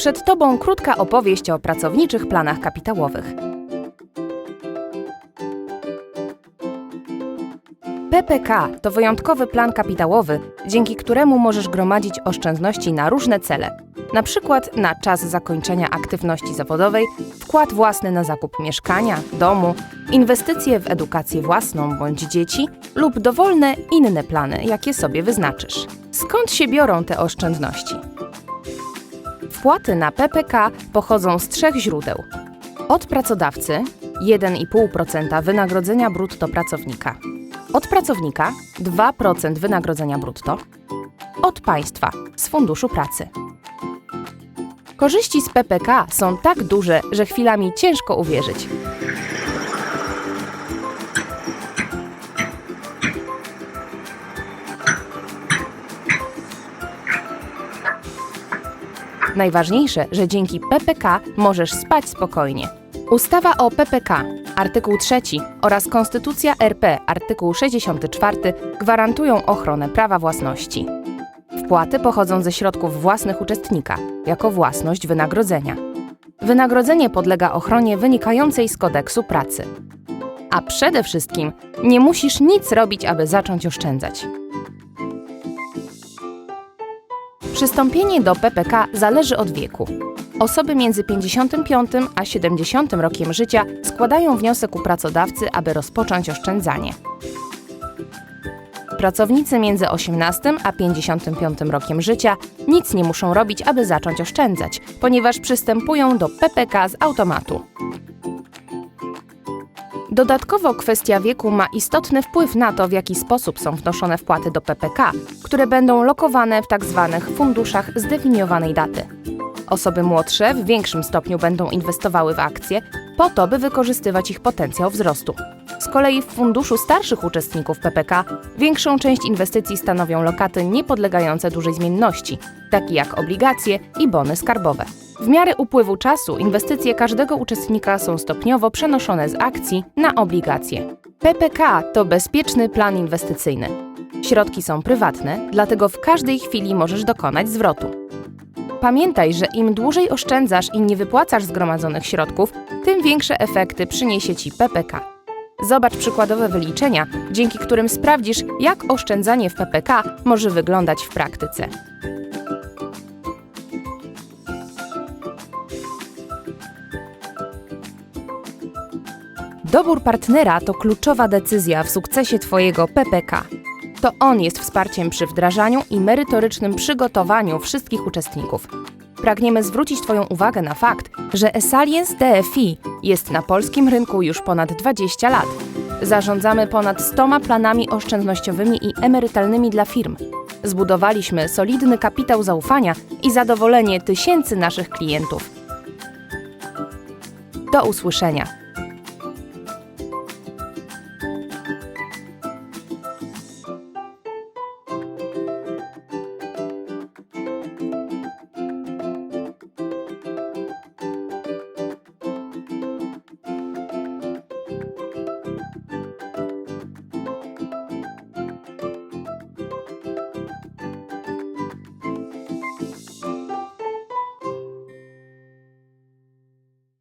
Przed Tobą krótka opowieść o pracowniczych planach kapitałowych. PPK to wyjątkowy plan kapitałowy, dzięki któremu możesz gromadzić oszczędności na różne cele. Na przykład na czas zakończenia aktywności zawodowej, wkład własny na zakup mieszkania, domu, inwestycje w edukację własną bądź dzieci lub dowolne inne plany, jakie sobie wyznaczysz. Skąd się biorą te oszczędności? Wpłaty na PPK pochodzą z trzech źródeł. Od pracodawcy 1,5% wynagrodzenia brutto pracownika. Od pracownika 2% wynagrodzenia brutto. Od państwa z funduszu pracy. Korzyści z PPK są tak duże, że chwilami ciężko uwierzyć. Najważniejsze, że dzięki PPK możesz spać spokojnie. Ustawa o PPK, artykuł 3 oraz Konstytucja RP, artykuł 64 gwarantują ochronę prawa własności. Wpłaty pochodzą ze środków własnych uczestnika, jako własność wynagrodzenia. Wynagrodzenie podlega ochronie wynikającej z kodeksu pracy. A przede wszystkim nie musisz nic robić, aby zacząć oszczędzać. Przystąpienie do PPK zależy od wieku. Osoby między 55 a 70 rokiem życia składają wniosek u pracodawcy, aby rozpocząć oszczędzanie. Pracownicy między 18 a 55 rokiem życia nic nie muszą robić, aby zacząć oszczędzać, ponieważ przystępują do PPK z automatu. Dodatkowo kwestia wieku ma istotny wpływ na to, w jaki sposób są wnoszone wpłaty do PPK, które będą lokowane w tzw. funduszach zdefiniowanej daty. Osoby młodsze w większym stopniu będą inwestowały w akcje, po to, by wykorzystywać ich potencjał wzrostu. Z kolei w funduszu starszych uczestników PPK większą część inwestycji stanowią lokaty niepodlegające dużej zmienności, takie jak obligacje i bony skarbowe. W miarę upływu czasu inwestycje każdego uczestnika są stopniowo przenoszone z akcji na obligacje. PPK to bezpieczny plan inwestycyjny. Środki są prywatne, dlatego w każdej chwili możesz dokonać zwrotu. Pamiętaj, że im dłużej oszczędzasz i nie wypłacasz zgromadzonych środków, tym większe efekty przyniesie ci PPK. Zobacz przykładowe wyliczenia, dzięki którym sprawdzisz, jak oszczędzanie w PPK może wyglądać w praktyce. Dobór partnera to kluczowa decyzja w sukcesie Twojego PPK. To on jest wsparciem przy wdrażaniu i merytorycznym przygotowaniu wszystkich uczestników. Pragniemy zwrócić Twoją uwagę na fakt, że Esalience DFI jest na polskim rynku już ponad 20 lat. Zarządzamy ponad 100 planami oszczędnościowymi i emerytalnymi dla firm. Zbudowaliśmy solidny kapitał zaufania i zadowolenie tysięcy naszych klientów. Do usłyszenia.